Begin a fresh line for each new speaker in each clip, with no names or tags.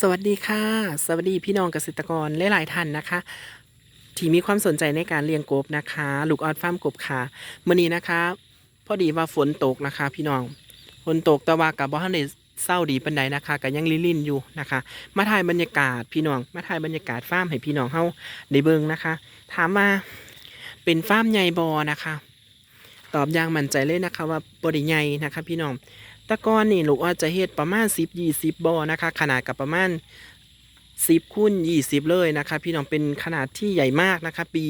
สวัสดีค่ะ สวัสดีพี่น้องเกษตรกรหลายๆท่านนะคะ ที่มีความสนใจในการเลี้ยงกบนะคะ ลูกออดฟาร์มกบค่ะมื่อนี้นะคะ พอดีว่าฝนตกนะคะ พี่น้องฝนตกแต่ว่ากับบ่ทันได้เศร้าดีปันใดนะคะก็ยังลินๆอยู่นะคะ มาถ่ายบรรยากาศพี่น้อง มาถ่ายบรรยากาศฟาร์มให้พี่น้องเฮาได้เบิ่งนะคะ ถามมาเป็นฟาร์มใหญ่บอนะคะ ตอบอย่างมั่นใจเลยนะคะว่าบริใหญ่นะคะพี่น้องตะกอนนี่ลูกอาจจะเฮ็ดประมาณ 10 20บ่อนะคะ ขนาดกับประมาณ 10คูณ20 เลยนะคะ พี่น้องเป็นขนาดที่ใหญ่มากนะคะ ปี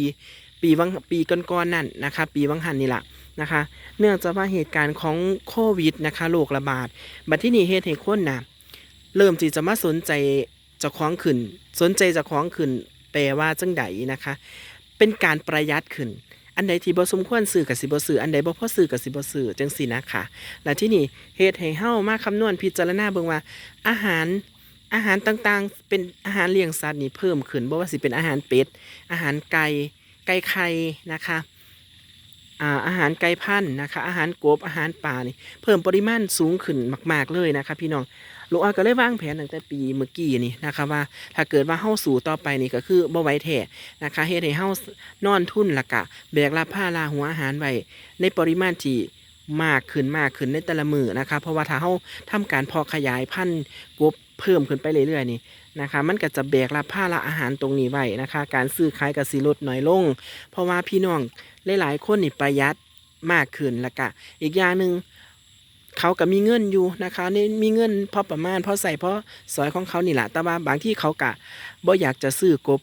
ปีวังปีก่อนๆนั่นนะคะ ปีวังหันนี่แหละนะคะ เนื่องจากว่าเหตุการณ์ของโควิดนะคะโรคระบาดบัดที่นี่เฮ็ดให้คนน่ะเริ่มที่จะมาสนใจเจ้าของขึ้น สนใจเจ้าของขึ้นแปลว่าจังใดนะคะ เป็นการประหยัดขึ้น อันใดที่บ่สมควรซื้อกับสิบ่ซื้ออันใดบ่พอซื้อกับสิบ่ซื้อจังซี่นะคะและที่นี่เฮ็ดให้เฮามาคำนวณพิจารณาเบิ่งว่า อาหารอาหารต่างๆ เป็นอาหารเลี้ยงสัตว์นี่เพิ่มขึ้นบ่ว่าสิเป็นอาหารเป็ดอาหารไก่ไก่ไข่นะคะ อาหารไก่พันธุ์นะคะ อาหารกบอาหารปลานี่เพิ่มปริมาณสูงขึ้นมาก ๆเลยนะคะ พี่น้องลูกอ้อยก็เลยวางแผนตั้งแต่ปีเมื่อกี้นี่นะคะว่าถ้าเกิดว่าเฮาสู่ต่อไปนี่ก็คือบ่ไหวแท้นะคะเฮ็ดให้เฮานอนทุนละกะแบกรับผ้าลาหัวอาหารไว้ในปริมาณที่มากขึ้นมากขึ้นในแต่ละมือนะคะ เพราะว่าถ้าเราทำการพอขยายพันธุ์กบเพิ่มขึ้นไปเรื่อยๆนี่ นะคะมันก็จะแบกรับผ้าละอาหารตรงนี้ไว้นะคะ การซื้อขายกับสิลดน้อยลง เพราะว่าพี่น้องหลายๆคนนี่ประหยัดมากขึ้นละกะ อีกอย่างหนึ่งเขาก็มีเงินอยู่นะคะนี่มีเงินพอประมาณพอใส่พอสอยของเขานี่แหละแต่ว่าบางที่เขากะบ่อยากจะซื้อกบ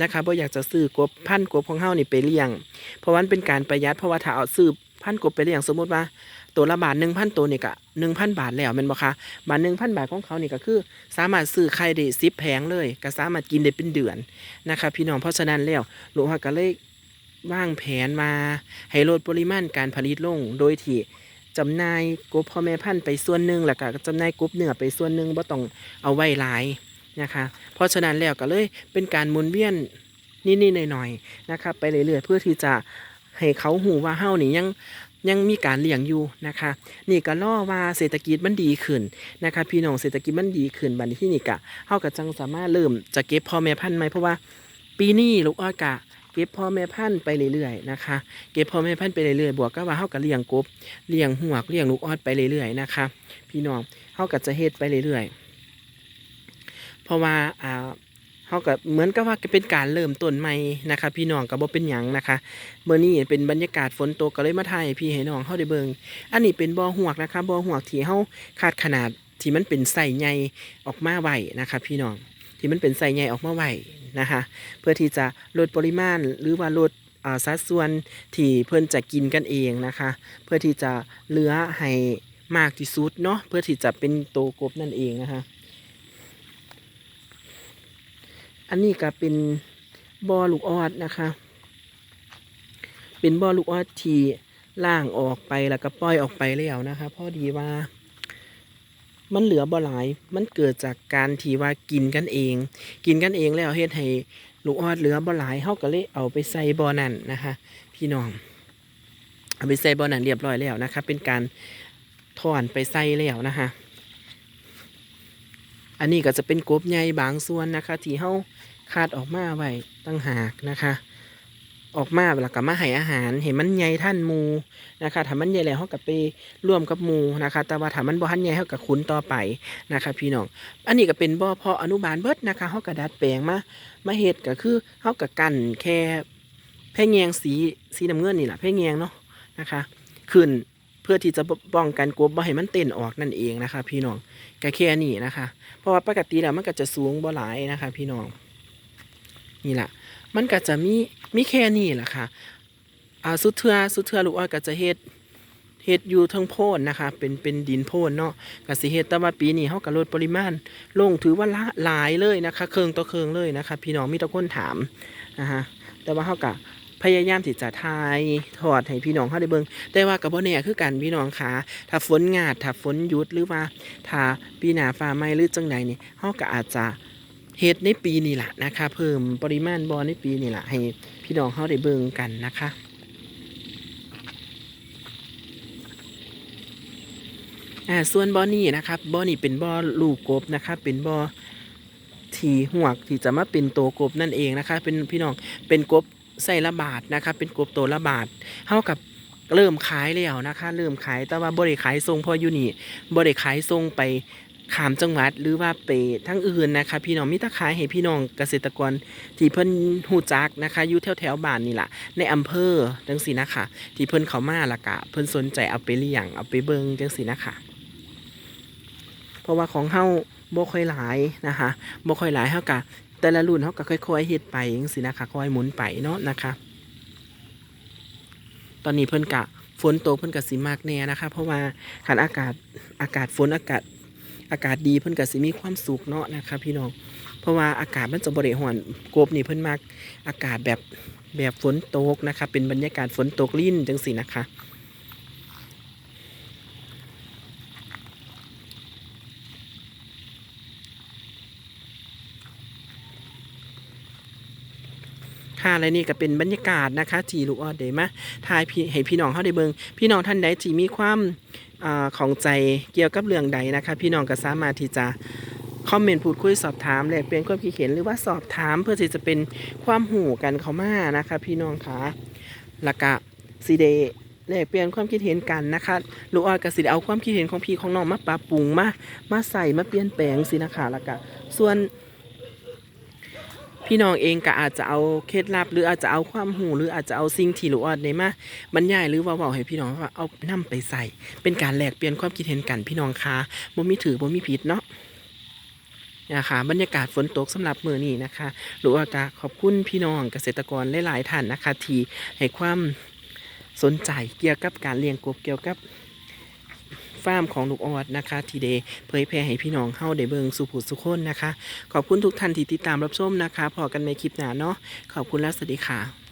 นะคะบ่อยากจะซื้อกบพันกบของเฮานี่ไปเลี้ยง เพราะวันเป็นการประหยัดเพราะว่าถ้าเอาซื้อพันกบไปเลี้ยงสมมติว่า ตัวละบาทหนึ่งพันตัวนี่ก็หนึ่งพันบาทแล้วแมันบ่คะบาทหนึ่งพันบาทของเขานี่ก็คือ สามารถซื้อไข่ได้สิบแผงเลยก็สามารถกินได้เป็นเดือนนะคะพี่น้องเพราะฉะนั้นแล้วหลวงพ่อก็เลยวางแผนมาให้ลดปริมาณการผลิตลงโดยที่จำนายกบพ่อแม่พันธุ์ไปส่วนหนึ่งแล้วก็จำนายกบเนื้อไปส่วนหนึ่งบ่ต้องเอาไว้หลายนะคะ เพราะฉะนั้นแล้วก็เลยเป็นการหมุนเวียนนิดๆหน่อยๆนะคะไปเรื่อยๆเพื่อที่จะให้เขาหูว่าเฮานี่ยัง ยังมีการเลี้ยงอยู่นะคะ นี่ก็ล่อว่าเศรษฐกิจมันดีขึ้นนะคะ พี่น้องเศรษฐกิจมันดีขึ้นบัดนี้ที่นี่กะเฮาก็จังสามารถเริ่มจะเก็บพ่อแม่พันธุ์ไหมเพราะว่า ปีนี้ลูกอ้อยกะเก็บพ่อแม่พันธุ์ไปเรื่อยๆนะคะเก็บพ่อแม่พันธุ์ไปเรื่อยๆบวกก็ว่าเฮาก็เลี้ยงกบเลี้ยงหวกเลี้ยงลูกออดไปเรื่อยๆนะคะพี่น้องเฮาก็จะเฮ็ดไปเรื่อยๆเพราะว่าอ่า เขาก็เหมือนกับว่าเป็นการเริ่มต้นใหม่นะคะพี่น้องก็บ่เป็นหยังนะคะเมื่อนี้เป็นบรรยากาศฝนตกก็เลยมาถ่ายพี่ให้น้องเฮาได้เบิ่งอันนี้เป็นบ่อหวกนะคะบ่อหวกที่เฮาคาดขนาดที่มันเป็นไส้ใหญ่ออกมาไว้นะคะพี่น้องที่มันเป็นไส้ใหญ่ออกมาไว้นะคะ เพื่อที่จะลดปริมาณหรือว่าลดสัดส่วนที่เพิ่อนจะกินกันเองนะคะ เพื่อที่จะเลื้อให้มากที่สุดเนาะเพื่อที่จะเป็นโตกบนั่นเองนะคะ อันนี้ก็เป็นบอลูกออดนะคะ เป็นบอลูกออดที่ล่างออกไปแล้วก็ปล่อยออกไปแล้วนะคะพอดีว่ามันเหลือบ่หลาย มันเกิดจากการที่ว่ากินกันเอง กินกันเองแล้วเฮ็ดให้ลูกออดเหลือบ่หลายเฮาก็เลยเอาไปใส่บ่อนั่นนะคะ พี่น้อง เอาไปใส่บ่อนั่นเรียบร้อยแล้วนะคะ เป็นการถอนไปใส่แล้วนะคะ อันนี้ก็จะเป็นกบใหญ่บางส่วนนะคะ ที่เฮาคาดออกมาไว้ตั้งหากนะคะ ออกมาแล้วก็มาให้อาหารเห็นมันใหญ่ท่านมูนะคะถ้ามันใหญ่แล้วเฮาก็ไปร่วมกับมูนะคะ แต่ว่าถ้ามันบ่ทันใหญ่เฮาก็คุ้นต่อไปนะคะ พี่น้องอันนี้ก็เป็นบ่อเพาะอนุบาลเบิดนะคะเฮาก็ดัดแปลงมามาเฮ็ดก็คือเฮาก็กั้นแค่แพร่แงงสีสีน้ำเงินนี่แหละแพร่แงงเนาะนะคะขึ้น พื่อที่จะป้องกันกบบ่ให้มันเต้นออกนั่นเองนะคะ พี่น้องก็แค่นี้นะคะ เพราะว่าปกติแล้วมันก็จะสูงบ่หลายนะคะ พี่น้องนี่แหละมันก็จะมีมีแค่นี้แหละค่ะอ่าสุดเทือสุดเทือลูกอ้อยก็จะเฮ็ดเฮ็ดอยู่ทั้งโพนนะคะ เป็นเป็นดินโพนเนาะกสิเฮ็ดแต่ว่าปีนี้เฮาก็ลดปริมาณ ลงถือว่าละหลายเลยนะคะ เครื่องต่อเครื่องเลยนะคะ พี่น้องมีแตะคนถามนะคะแต่ว่าเฮาก็ พยายามที่จะทายถอดให้พี่น้องเฮาได้เบิ่งแต่ว่าก็บ่แน่คือกันพี่น้องค่ะถ้าฝนงาดถ้าฝนหยุดหรือว่าถ้าปีหนาฟ้าไหมหรือจังใดนี่เฮาก็อาจจะเฮ็ดในปีนี้ล่ะนะคะ เพิ่มปริมาณบ่อในปีนี้ล่ะให้พี่น้องเฮาได้เบิ่งกันนะคะอ่าส่วนบอนี่นะครับบอนี่เป็นบอลูกกบนะครับเป็นบอที่หวกที่จะมาเป็นโตวกบนั่นเองนะคะ เป็นพี่น้องเป็นกบ ใส่ละบาทนะคะเป็นกบตัวละบาทเท่ากับเริ่มขายแล้วนะคะ เริ่มขายแต่ว่าบริขายทรงพออยู่นี่บริขายทรงไปขามจังหวัดหรือว่าไปทั้งอื่นนะคะ พี่น้องมิตรขายให้พี่น้องเกษตรกรที่เพิ่นหูจักนะคะอยู่แถวแถวบ้านนี่แหละในอำเภอจังสีนะคะ ที่เพิ่นเขามาละกะ เพิ่นสนใจเอาไปเลี้ยงเอาไปเบิ่งจังสีนะคะ เพราะว่าของเฮาบ่ค่อยหลายนะคะบ่ค่อยหลายเฮากะ แต่ละรุ่นเฮาก็ค่อยๆเฮ็ดไปจังซี่นะคะค่อยหมุนไปเนาะนะคะ ตอนนี้เพิ่นกะฝนตกเพิ่นกะสิมากแน่นะคะ เพราะว่าคันอากาศอากาศฝนอากาศอากาศดีเพิ่นกะสิมีความสุขเนาะนะคะ พี่น้องเพราะว่าอากาศมันจะบ่ได้ร้อนกบนี่เพิ่นมักอากาศแบบแบบฝนตกนะคะ เป็นบรรยากาศฝนตกลิ่นจังซี่นะคะ ค่ะและนี่ก็เป็นบรรยากาศนะคะที่ลูกออดเดมาทายพี่ให้พี่น้องเข้าได้เบิงพี่น้องท่านใดที่มีความอาของใจเกี่ยวกับเรื่องใดนะคะ พี่น้องก็สามารถที่จะคอมเมนต์พูดคุยสอบถามแลกเปลี่ยนความคิดเห็นหรือว่าสอบถามเพื่อที่จะเป็นความหูกันเขามานะคะ พี่น้องคะล้วก็ซีเดแลกเปลี่ยนความคิดเห็นกันนะคะลูกออดก็สิดเอาความคิดเห็นของพี่ของน้องมาปรับปรุงมามาใส่มาเปลี่ยนแปลงสินะคะล้วก็ส่วน พี่น้องเองก็อาจจะเอาเคล็ดลับ หรืออาจจะเอาความหูหรืออาจจะเอาสิ่งที่ลูกออดในมาบรรยายหรือว่าบอกให้พี่น้องว่าเอานำไปใส่ เป็นการแลกเปลี่ยนความคิดเห็นกันพี่น้องคะบ่มีถือบ่มีผิดเนาะนะคะบรรยากาศฝนตกสำหรับมือนี้นะคะหรือว่าก็ขอบคุณพี่น้องเกษตรกรหลายๆท่านนะคะที่ให้ความสนใจเกี่ยวกับการเลี้ยงกบเกี่ยวกับ ฟาร์มของลูกออดนะคะที่ได้เผยแพร่ให้พี่น้องเฮาได้เบิ่งสุผูสุขคนนะคะ ขอบคุณทุกท่านที่ติดตามรับชมนะคะพอกันในคลิปหน้าเนาะขอบคุณและสวัสดีค่ะ